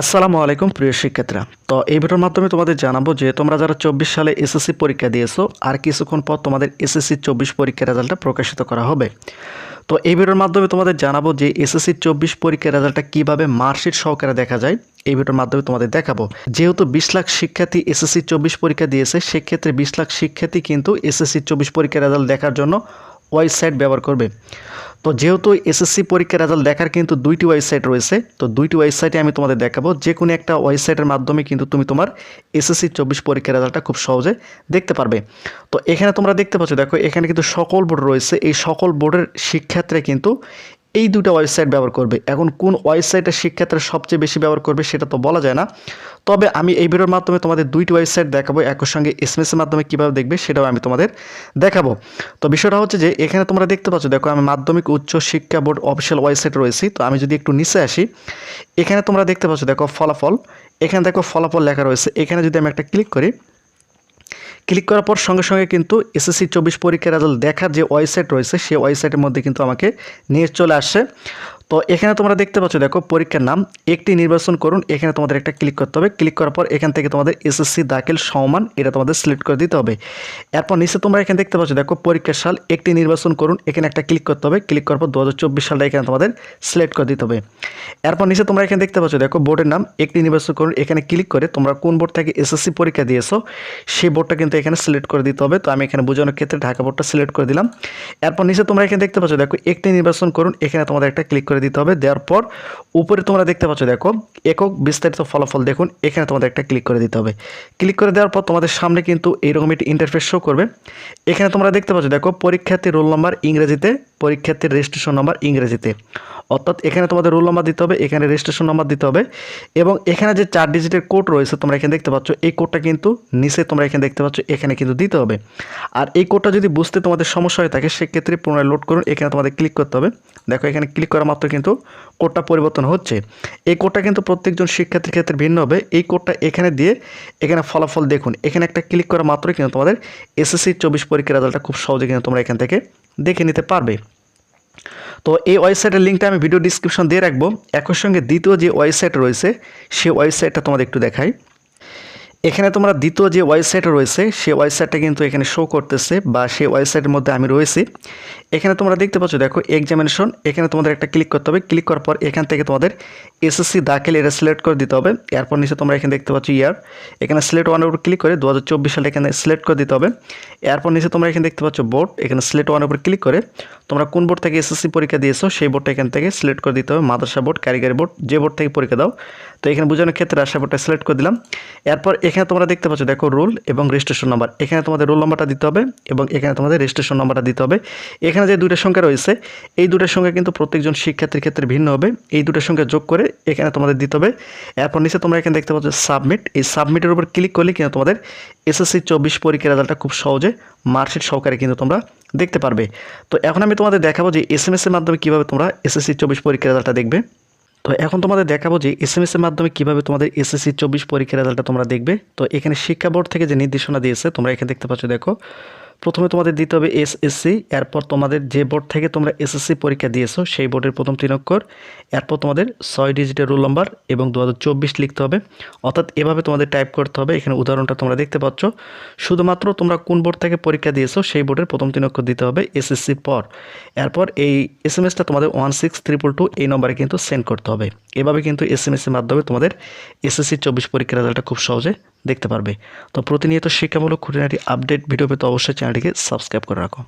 আসসালামু আলাইকুম, প্রিয় শিক্ষার্থীরা। তো এই ভিডিওর মাধ্যমে তোমাদের জানাব যে তোমরা যারা চব্বিশ সালে এসএসসি পরীক্ষা দিয়েছ, আর কিছুক্ষণ পর তোমাদের এসএসসি চব্বিশ পরীক্ষার রেজাল্টটা প্রকাশিত করা হবে। তো এই ভিডিওর মাধ্যমে তোমাদের জানাব যে এসএসসি চব্বিশ পরীক্ষার রেজাল্টটা কীভাবে মার্কশিট সহকারে দেখা যায়, এই ভিডিওর মাধ্যমে তোমাদের দেখাবো। যেহেতু বিশ লাখ শিক্ষার্থী এসএসসি চব্বিশ পরীক্ষা দিয়েছে, সেক্ষেত্রে বিশ লাখ শিক্ষার্থী কিন্তু এসএসসি চব্বিশ পরীক্ষার রেজাল্ট দেখার জন্য ওয়েবসাইট ব্যবহার করবে। তো যেহেতু এসএসসি পরীক্ষার রেজাল্ট দেখার কিন্তু দুইটি ওয়েবসাইট রয়েছে, তো দুইটি ওয়েবসাইটে আমি তোমাদের দেখাবো। যে কোনো একটা ওয়েবসাইটের মাধ্যমে কিন্তু তুমি তোমার এসএসসি চব্বিশ পরীক্ষার রেজাল্টটা খুব সহজে দেখতে পারবে। তো এখানে তোমরা দেখতে পাচ্ছ, দেখো এখানে কিন্তু সকল বোর্ড রয়েছে। এই সকল বোর্ডের শিক্ষার্থীরা কিন্তু এই দুটো ওয়েবসাইট ব্যবহার করবে। এখন কোন ওয়েবসাইটের শিক্ষার্থীরা সবচেয়ে বেশি ব্যবহার করবে সেটা তো বলা যায় না। তবে আমি এই ভিডিওর মাধ্যমে তোমাদের দুইটি ওয়েবসাইট দেখাবো, একই সঙ্গে এসএমএসের মাধ্যমে কীভাবে দেখবে সেটাও আমি তোমাদের দেখাবো। তো বিষয়টা হচ্ছে যে, এখানে তোমরা দেখতে পাচ্ছ, দেখো আমি মাধ্যমিক উচ্চ শিক্ষা বোর্ড অফিসিয়াল ওয়েবসাইট রয়েছি, তো আমি যদি একটু নিচে আসি, এখানে তোমরা দেখতে পাচ্ছ, দেখো ফলাফল। এখানে দেখো ফলাফল লেখা রয়েছে। এখানে যদি আমি একটা ক্লিক করি ক্লিক করার পর সঙ্গে সঙ্গে কিন্তু এসএসসি চব্বিশ পরীক্ষার রেজাল্ট দেখার যে ওয়েবসাইট রয়েছে, সেই ওয়েবসাইটের মধ্যে কিন্তু আমাকে নিয়ে চলে আসছে তো এখানে তোমরা দেখতে পাচ্ছ, দেখো পরীক্ষার নাম, একটি নির্বাচন করুন, এখানে তোমাদের একটা ক্লিক করতে হবে ক্লিক করার পর এখান থেকে তোমাদের এসএসসি দাখিল সমান এটা তোমাদের সিলেক্ট করে দিতে হবে। এরপর নিচে তোমরা এখানে দেখতে পাচ্ছ, দেখো পরীক্ষার সাল, একটি নির্বাচন করুন, এখানে একটা ক্লিক করতে হবে ক্লিক করার পর দু সালটা এখানে তোমাদের সিলেক্ট করে দিতে হবে। এরপর নিচে তোমরা এখানে দেখতে পাচ্ছ, দেখো বোর্ডের নাম, একটি নির্বাচন করুন, এখানে ক্লিক করে তোমরা কোন বোর্ড থেকে এসএসসি পরীক্ষা দিয়েছ, সেই বোর্ডটা কিন্তু এখানে সিলেক্ট করে দিতে হবে। তো আমি এখানে বোঝানোর ক্ষেত্রে ঢাকা বোর্ডটা সিলেক্ট করে দিলাম। এরপর নিচে তোমরা এখানে দেখতে পাচ্ছ, দেখো একটি নির্বাচন করুন, এখানে তোমাদের একটা ক্লিক করে দিতে হবে। দেওয়ার পর উপরে তোমরা দেখতে পাচ্ছ, দেখো, একক বিস্তারিত ফলাফল দেখুন, এখানে তোমাদের একটা ক্লিক করে দিতে হবে। ক্লিক করে দেওয়ার পর তোমাদের সামনে কিন্তু এইরকম একটি ইন্টারফেস শো করবে। এখানে তোমরা দেখতে পাচ্ছ, দেখো, পরীক্ষার্থীর রোল নাম্বার ইংরেজিতে, পরীক্ষার্থীর রেজিস্ট্রেশন নাম্বার ইংরেজিতে। অর্থাৎ এখানে তোমাদের রোল নাম্বার দিতে হবে, এখানে রেজিস্ট্রেশন নাম্বার দিতে হবে এবং এখানে যে চার ডিজিটের কোড রয়েছে তোমরা এখানে দেখতে পাচ্ছ, এই কোডটা কিন্তু নিচে তোমরা এখানে দেখতে পাচ্ছ, এখানে কিন্তু দিতে হবে। আর এই কোডটা যদি বুঝতে তোমাদের সমস্যা হয়ে থাকে, সেক্ষেত্রে পুনরায় লোড করুন, এখানে তোমাদের ক্লিক করতে হবে। দেখো, এখানে ক্লিক করা মাত্র কিন্তু কোডটা পরিবর্তন হচ্ছে। এই কোডটা কিন্তু প্রত্যেকজন শিক্ষার্থীর ক্ষেত্রে ভিন্ন হবে। এই কোডটা এখানে দিয়ে এখানে ফলাফল দেখুন। এখানে একটা ক্লিক করা মাত্রই কিন্তু তোমাদের এসএসসি চব্বিশ পরীক্ষার রেজাল্টটা খুব সহজে কিন্তু তোমরা এখান থেকে দেখে নিতে পারবে। তো এই ওয়েবসাইটের লিঙ্কটা আমি ভিডিও ডিসক্রিপশন দিয়ে রাখব। একই সঙ্গে দ্বিতীয় যে ওয়েবসাইট রয়েছে, সেই ওয়েবসাইটটা তোমাদের একটু দেখাই। এখানে তোমরা দ্বিতীয় যে ওয়েবসাইট রয়েছে, সেই ওয়েবসাইটটা কিন্তু এখানে শো করতেছে বা সেই ওয়েবসাইটের মধ্যে আমি রয়েছি। এখানে তোমরা দেখতে পাচ্ছ, দেখো এক্সামিনেশন এখানে তোমাদের একটা ক্লিক করতে হবে। ক্লিক করার পর এখান থেকে তোমাদের এসএসসি দাখিল এটা সিলেক্ট করে দিতে হবে। এরপর নিচে তোমরা এখানে দেখতে পাচ্ছ ইয়ার এখানে সিলেক্ট ওয়ানের উপর ক্লিক করে দু হাজার চব্বিশ সালে এখানে সিলেক্ট করে দিতে হবে। এরপর নিচে তোমরা এখানে দেখতে পাচ্ছ বোর্ড এখানে সিলেক্ট ওয়ানের উপর ক্লিক করে তোমরা কোন বোর্ড থেকে এসএসসি পরীক্ষা দিয়েছ, সেই বোর্ডটা এখান থেকে সিলেক্ট করে দিতে হবে। মাদ্রাসা বোর্ড কারিগরি বোর্ড যে বোর্ড থেকে পরীক্ষা দাও। তো এখানে বোঝানোর ক্ষেত্রে আশা বোর্ডটা সিলেক্ট করে দিলাম। এরপর এখানে তোমরা দেখতে পাচ্ছ, দেখো রোল এবং রেজিস্ট্রেশন নাম্বার। এখানে তোমাদের রোল নাম্বারটা দিতে হবে এবং এখানে তোমাদের রেজিস্ট্রেশন নাম্বারটা দিতে হবে। এখানে যে দুইটা সংখ্যা রয়েছে, এই দুটার সংখ্যা কিন্তু প্রত্যেকজন শিক্ষার্থীর ক্ষেত্রে ভিন্ন হবে। এই দুটার সংখ্যা যোগ করে এখানে তোমাদের দিতে হবে। এরপর নিচে তোমরা এখানে দেখতে পাচ্ছ সাবমিট। এই সাবমিটের উপর ক্লিক করলে কিন্তু তোমাদের এসএসসি চব্বিশ পরীক্ষার রেজাল্টটা খুব সহজে মার্কশিট সহকারে কিন্তু তোমরা দেখতে পারবে। তো এখন আমি তোমাদের দেখাবো যে এস এম এর মাধ্যমে কীভাবে তোমরা এসএসসি চব্বিশ পরীক্ষার রেজাল্টটা দেখবে। তো এখন তোমাদের দেখাবো যে এস এম এর মাধ্যমে কীভাবে তোমাদের এসএসসি চব্বিশ পরীক্ষার রেজাল্টটা তোমরা দেখবে। তো এখানে শিক্ষা বোর্ড থেকে যে নির্দেশনা দিয়েছে, তোমরা এখানে দেখতে পাচ্ছ, দেখো। প্রথমে তোমাদের দিতে হবে এসএসসি এরপর তোমাদের যে বোর্ড থেকে তোমরা এসএসসি পরীক্ষা দিয়েছ, সেই বোর্ডের প্রথম তিন অক্ষর, এরপর তোমাদের ছয় ডিজিটের রোল নাম্বার এবং দু হাজার চব্বিশ লিখতে হবে। অর্থাৎ এভাবে তোমাদের টাইপ করতে হবে। এখানে উদাহরণটা তোমরা দেখতে পাচ্ছ। শুধুমাত্র তোমরা কোন বোর্ড থেকে পরীক্ষা দিয়েছ, সেই বোর্ডের প্রথম তিন অক্ষর দিতে হবে এসএসসির পর। এরপর এই এস এম এসটা তোমাদের ওয়ান সিক্স ট্রিপল টু এই নম্বরে কিন্তু সেন্ড করতে হবে। এভাবে কিন্তু এস এম এসের মাধ্যমে তোমাদের এসএসসি চব্বিশ পরীক্ষার রেজাল্টটা খুব সহজে দেখতে পারবে। তো প্রতিনিয়ত শিক্ষামূলক খুঁটিনাটি আপডেট ভিডিও পেতে অবশ্যই চ্যানেলটিকে সাবস্ক্রাইব করে রাখো।